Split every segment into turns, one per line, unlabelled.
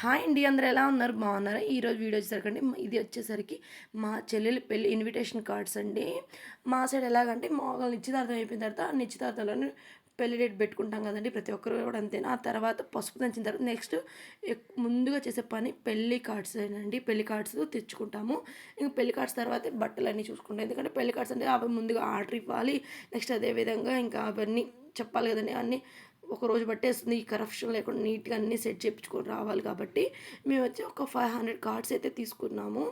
Hi అండి అందరూ ఎలా ఉన్నారు? బాగున్నారా? ఈరోజు వీడియో వచ్చేసరికి ఇది వచ్చేసరికి మా చెల్లెలి పెళ్ళి ఇన్విటేషన్ కార్డ్స్ అండి. మా సైడ్ ఎలాగంటే మామూలు నిశ్చితార్థం అయిపోయిన తర్వాత నిశ్చితార్థంలోనే పెళ్ళి డేట్ పెట్టుకుంటాం కదండి ప్రతి ఒక్కరు కూడా అంతేనా? ఆ తర్వాత పసుపు దంచిన తర్వాత నెక్స్ట్ ముందుగా చేసే పని పెళ్ళి కార్డ్స్ అండి. పెళ్ళి కార్డ్స్ తెచ్చుకుంటాము. ఇంక పెళ్ళి కార్డ్స్ తర్వాత బట్టలు అన్నీ చూసుకుంటాం. ఎందుకంటే పెళ్ళి కార్డ్స్ అంటే అవి ముందుగా ఆర్డర్ ఇవ్వాలి. నెక్స్ట్ అదేవిధంగా ఇంకా అవన్నీ చెప్పాలి కదండి అన్నీ ఒక రోజు పట్టేస్తుంది. ఈ కరప్షన్ లేకుండా నీట్గా అన్నీ సెట్ చేయించుకొని రావాలి కాబట్టి మేము వచ్చి ఒక ఫైవ్ హండ్రెడ్ కార్డ్స్ అయితే తీసుకున్నాము.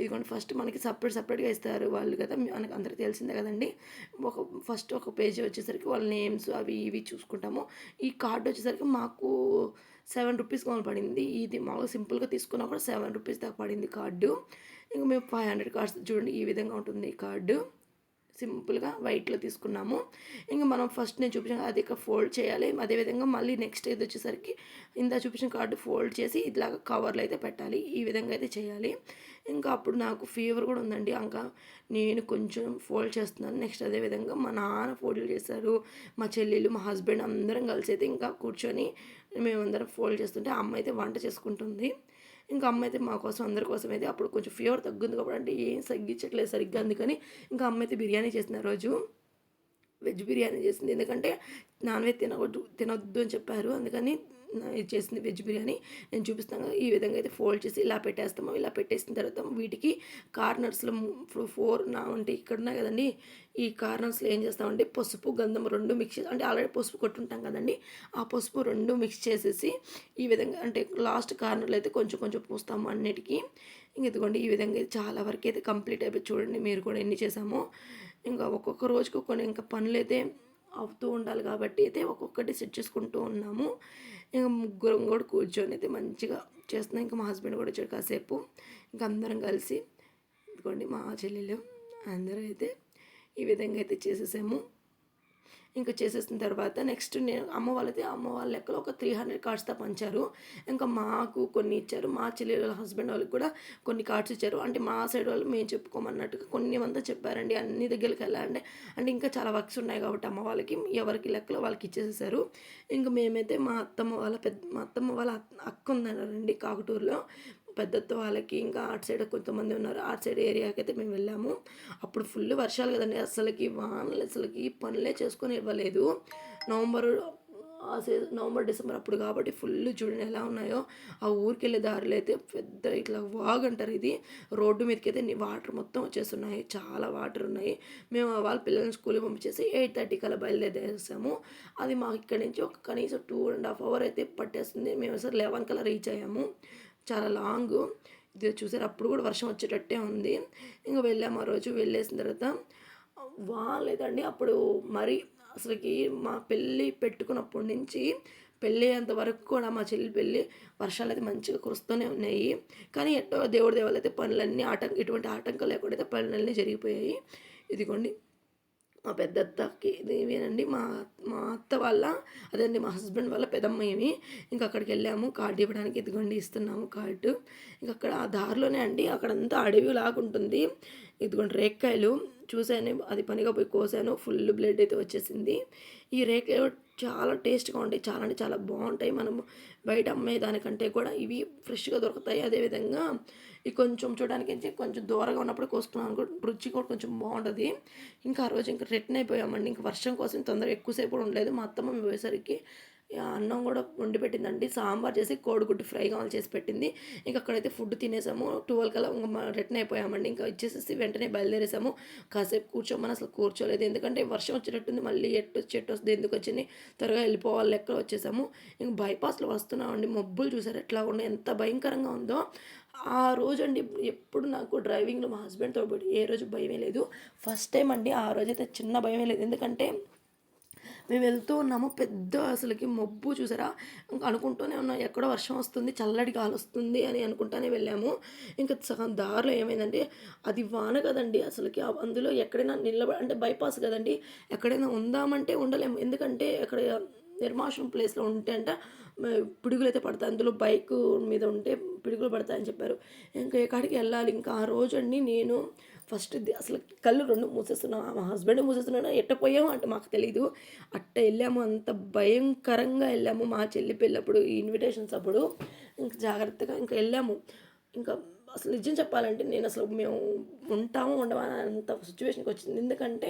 ఇదిగోండి ఫస్ట్ మనకి సపరేట్ సపరేట్గా ఇస్తారు వాళ్ళు కదా. మనకు అందరికీ తెలిసిందే కదండి. ఒక ఫస్ట్ ఒక పేజీ వచ్చేసరికి వాళ్ళ నేమ్స్ అవి ఇవి చూసుకుంటాము. ఈ కార్డు వచ్చేసరికి మాకు సెవెన్ రూపీస్ కావాలి పడింది. ఇది మామూలుగా సింపుల్గా తీసుకున్నా కూడా సెవెన్ రూపీస్ దాకా పడింది కార్డు ఇంకా మేము ఫైవ్ హండ్రెడ్ కార్డ్స్ చూడండి ఈ విధంగా ఉంటుంది ఈ కార్డు సింపుల్గా వైట్లో తీసుకున్నాము. ఇంకా మనం ఫస్ట్ నేను చూపించిన అది ఇక ఫోల్డ్ చేయాలి. అదేవిధంగా మళ్ళీ నెక్స్ట్ ఇది వచ్చేసరికి ఇంత చూపించిన కార్డు ఫోల్డ్ చేసి ఇట్లాగా కవర్లు అయితే పెట్టాలి. ఈ విధంగా అయితే చేయాలి. ఇంకా అప్పుడు నాకు ఫీవర్ కూడా ఉందండి. ఇంకా నేను కొంచెం ఫోల్డ్ చేస్తున్నాను. నెక్స్ట్ అదేవిధంగా మా నాన్న ఫోల్డ్ చేశారు. మా చెల్లెలు మా హస్బెండ్ అందరం కలిసి అయితే ఇంకా కూర్చొని మేమందరం ఫోల్డ్ చేస్తుంటే అమ్మ అయితే వంట చేసుకుంటుంది. ఇంకా అమ్మ అయితే మా కోసం అందరి కోసం అయితే అప్పుడు కొంచెం ఫీవర్ తగ్గుంది కాబట్టి అంటే ఏం తగ్గించట్లేదు సరిగ్గా అందుకని ఇంకా అమ్మ అయితే బిర్యానీ చేసిన రోజు. వెజ్ బిర్యానీ చేసింది. ఎందుకంటే నాన్ వెజ్ తినవద్దు తినొద్దు అని చెప్పారు. అందుకని చేసింది వెజ్ బిర్యానీ. నేను చూపిస్తాను ఈ విధంగా అయితే ఫోల్డ్ చేసి ఇలా పెట్టేస్తాము ఇలా పెట్టేసిన తర్వాత వీటికి కార్నర్స్లో ఫోర్ నా అంటే ఇక్కడ ఉన్నాయి కదండి. ఈ కార్నర్స్లో ఏం చేస్తామంటే పసుపు గంధం రెండు మిక్స్ అంటే ఆల్రెడీ పసుపు కొట్టుంటాం కదండి. ఆ పసుపు రెండు మిక్స్ చేసేసి ఈ విధంగా అంటే లాస్ట్ కార్నర్లో అయితే కొంచెం కొంచెం పూస్తాము అన్నిటికీ. ఇంక ఇదిగోండి ఈ విధంగా చాలా వరకు అయితే కంప్లీట్ అయిపోయి చూడండి మీరు కూడా ఎన్ని చేసామో. ఇంకా ఒక్కొక్క రోజుకు కొన్ని ఇంకా పనులు అయితే అవుతూ ఉండాలి కాబట్టి అయితే ఒక్కొక్కటి సెట్ చేసుకుంటూ ఉన్నాము. ఇంకా ముగ్గురం కూడా కూర్చొని అయితే మంచిగా చేస్తున్నాం. ఇంకా మా హస్బెండ్ కూడా వచ్చాడు కాసేపు. ఇంకా అందరం కలిసి ఇదిగోండి మా చెల్లెలు అందరూ అయితే ఈ విధంగా అయితే చేసేసాము. ఇంకా చేసేసిన తర్వాత నెక్స్ట్ నేను అమ్మ వాళ్ళది అమ్మ వాళ్ళ లెక్కలో ఒక త్రీ హండ్రెడ్ కార్డ్స్తో పంచారు. ఇంకా మాకు కొన్ని ఇచ్చారు. మా చెల్లెల హస్బెండ్ వాళ్ళకి కూడా కొన్ని కార్డ్స్ ఇచ్చారు. అంటే మా సైడ్ వాళ్ళు మేము చెప్పుకోమన్నట్టుగా కొన్ని అంతా చెప్పారండి. అన్ని దగ్గరికి వెళ్ళాలంటే. అంటే ఇంకా చాలా వర్క్స్ ఉన్నాయి కాబట్టి అమ్మ వాళ్ళకి ఎవరికి లెక్కలో వాళ్ళకి ఇచ్చేసేసారు. ఇంకా మేమైతే మా అత్తమ్మ వాళ్ళ పెద్ద మా అత్తమ్మ వాళ్ళ అక్క ఉందన్నారండి కాకుటూరులో. పెద్దతో వాళ్ళకి ఇంకా అటు సైడ్ కొంతమంది ఉన్నారు అటు సైడ్ ఏరియాకి అయితే మేము వెళ్ళాము. అప్పుడు ఫుల్ వర్షాలు కదండి అసలుకి వానలు అసలుకి పనులే చేసుకొని ఇవ్వలేదు. నవంబర్ ఆ సీజన్ నవంబర్ డిసెంబర్ అప్పుడు కాబట్టి ఫుల్ చూడండి ఎలా ఉన్నాయో. ఆ ఊరికి వెళ్ళే దారిలో అయితే పెద్ద ఇట్లా వాగ్ అంటారు ఇది. రోడ్డు మీదకి అయితే వాటర్ మొత్తం వచ్చేస్తున్నాయి. చాలా వాటర్ ఉన్నాయి. మేము వాళ్ళ పిల్లల్ని స్కూల్కి పంపించేసి ఎయిట్ థర్టీకి అలా బయలుదేరేసాము. అది మాకు ఇక్కడ నుంచి ఒక కనీసం టూ అండ్ హాఫ్ అవర్ అయితే పట్టేస్తుంది. మేము సార్ లెవెన్ కల్లా రీచ్ అయ్యాము. చాలా లాంగ్. ఇది చూసారు? అప్పుడు కూడా వర్షం వచ్చేటట్టే ఉంది. ఇంకా వెళ్ళాము ఆ రోజు. వెళ్ళేసిన తర్వాత లేదండి అప్పుడు మరి అసలుకి మా పెళ్ళి పెట్టుకున్నప్పటి నుంచి పెళ్ళి అయ్యేంత వరకు కూడా మా చెల్లి పెళ్ళి వర్షాలు అయితే మంచిగా కురుస్తూనే ఉన్నాయి. కానీ ఎట్టో దేవుడి దేవాలైతే పనులన్నీ ఆటంక ఎటువంటి ఆటంకం లేకుండా అయితే పనులన్నీ జరిగిపోయాయి. ఇదిగోండి. మా పెద్ద అత్తకి ఇవేనండి. మా మా అత్త వాళ్ళ అదండి మా హస్బెండ్ వాళ్ళ పెదమ్మ ఏమి ఇంకా అక్కడికి వెళ్ళాము కార్డు ఇవ్వడానికి ఇదిగోండి ఇస్తున్నాము కార్డు. ఇంకా అక్కడ ఆ దారిలోనే అండి అక్కడంతా అడవి లాగుంటుంది ఇదిగోండి రేక్కాయలు చూశాను అది పనిగా పోయి కోసాను ఫుల్ బ్లడ్ అయితే వచ్చేసింది. ఈ రేకాయలు చాలా టేస్ట్గా ఉంటాయి చాలా అంటే చాలా బాగుంటాయి. మనం బయట అమ్మే దానికంటే కూడా ఇవి ఫ్రెష్గా దొరుకుతాయి. అదేవిధంగా ఇవి కొంచెం చూడడానికి కొంచెం దూరంగా ఉన్నప్పుడు కోసుకున్నాను రుచి కూడా కొంచెం బాగుంటుంది. ఇంకా ఆ రోజు ఇంకా రిటర్న్ అయిపోయామండి. ఇంకా వర్షం కోసం తొందరగా ఎక్కువసేపు ఉండలేదు. మా అత్తమ్మ పోయేసరికి అన్నం కూడా వండి పెట్టిందండి. సాంబార్ చేసి కోడిగుడ్డు ఫ్రై కావాలి చేసి పెట్టింది. ఇంకా అక్కడైతే ఫుడ్ తినేసాము. ట్వెల్వ్ కల్లా ఇంకా రిటర్న్ అయిపోయామండి. ఇంకా ఇచ్చేసేసి వెంటనే బయలుదేరేసాము. కాసేపు కూర్చోమని అసలు కూర్చోలేదు. ఎందుకంటే వర్షం వచ్చేటట్టుంది. మళ్ళీ ఎట్టు చెట్టు వస్తుంది ఎందుకు వచ్చింది? త్వరగా వెళ్ళిపోవాలి లెక్క వచ్చేసాము? ఇంక బైపాస్లో వస్తున్నామండి. మబ్బులు చూసారు ఎట్లా ఉన్నాయి? ఎంత భయంకరంగా ఉందో. ఆ రోజు అండి ఎప్పుడు నాకు డ్రైవింగ్లో మా హస్బెండ్తో పాటు ఏ రోజు భయమే లేదు. ఫస్ట్ టైం అండి. ఆ రోజు అయితే చిన్న భయమే లేదు. ఎందుకంటే మేము వెళ్తూ ఉన్నాము. పెద్ద అసలుకి మబ్బు చూసారా? ఇంకా అనుకుంటూనే ఉన్నాం ఎక్కడో వర్షం వస్తుంది చల్లటి గాలి వస్తుంది అని అనుకుంటానే వెళ్ళాము. ఇంకా సగం దారిలో ఏమైందంటే అది వాన కదండి అసలుకి. అందులో ఎక్కడైనా నిలబ అంటే బైపాస్ కదండి. ఎక్కడైనా ఉందామంటే ఉండలేము. ఎందుకంటే అక్కడ నిర్మాషం ప్లేస్లో ఉంటే అంట పిడుగులు అయితే పడతాయి. అందులో బైక్ మీద ఉంటే పిడుగులు పడతాయని చెప్పారు. ఇంకా ఎక్కడికి వెళ్ళాలి? ఇంకా ఆ రోజు అండి నేను ఫస్ట్ అసలు కళ్ళు రెండు మూసేస్తున్నాం. మా హస్బెండ్ మూసేస్తున్నాడు? ఎట్ట పోయాము అంటే మాకు తెలీదు. అట్ట వెళ్ళాము. అంత భయంకరంగా వెళ్ళాము మా చెల్లి పెళ్ళప్పుడు ఈ ఇన్విటేషన్స్ అప్పుడు. ఇంకా జాగ్రత్తగా ఇంకా వెళ్ళాము. ఇంకా అసలు నిజం చెప్పాలంటే నేను అసలు మేము ఉంటాము ఉండమా అంత సిచ్యువేషన్కి వచ్చింది. ఎందుకంటే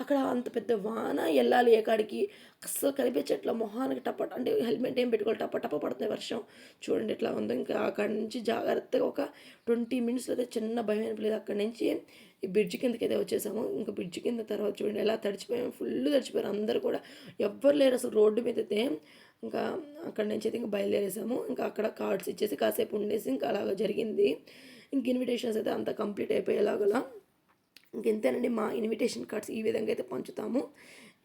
అక్కడ అంత పెద్ద వాన వెళ్ళాలి ఎక్కడికి అస్సలు కనిపించట్ల. మొహానికి టప అంటే హెల్మెట్ ఏం పెట్టుకోవాలి? టప టప పడుతుంది వర్షం. చూడండి ఎట్లా ఉందో. ఇంకా అక్కడి నుంచి జాగ్రత్తగా ఒక ట్వంటీ మినిట్స్లో అయితే చిన్న భయం అనిపించలేదు. అక్కడి నుంచి ఈ బ్రిడ్జ్ కిందకి అయితే వచ్చేసాము. ఇంకా బ్రిడ్జ్ కింద తర్వాత చూడండి ఎలా తడిచిపోయాము ఫుల్ తడిచిపోయారు. అందరూ కూడా ఎవ్వరు లేరు అసలు రోడ్డు మీద అయితే. ఇంకా అక్కడి నుంచి అయితే ఇంకా బయలుదేరేసాము. ఇంకా అక్కడ కార్డ్స్ ఇచ్చేసి కాసేపు ఉండేసి ఇంకా అలాగ జరిగింది. ఇంక ఇన్విటేషన్స్ అయితే అంతా కంప్లీట్ అయిపోయేలాగలా. ఇంకెంతేనండి మా ఇన్విటేషన్ కార్డ్స్ ఈ విధంగా అయితే పంచుతాము.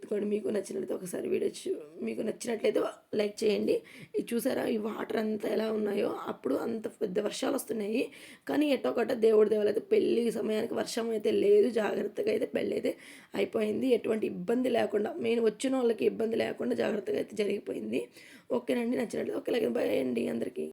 ఇదిగోండి మీకు నచ్చినట్లయితే ఒకసారి వీడియో మీకు నచ్చినట్లయితే లైక్ చేయండి. ఇది చూసారా? ఈ వాటర్ అంతా ఎలా ఉన్నాయో? అప్పుడు అంత పెద్ద వర్షాలు వస్తున్నాయి. కానీ ఎటో ఒకట దేవుడి దేవాలు అయితే పెళ్ళి సమయానికి వర్షం అయితే లేదు. జాగ్రత్తగా అయితే పెళ్ళి అయితే అయిపోయింది. ఎటువంటి ఇబ్బంది లేకుండా మెయిన్ వచ్చిన వాళ్ళకి ఇబ్బంది లేకుండా జాగ్రత్తగా అయితే జరిగిపోయింది. ఓకేనండి. నచ్చినట్లయితే ఓకే. లైక్ బాయ్ అండి అందరికీ.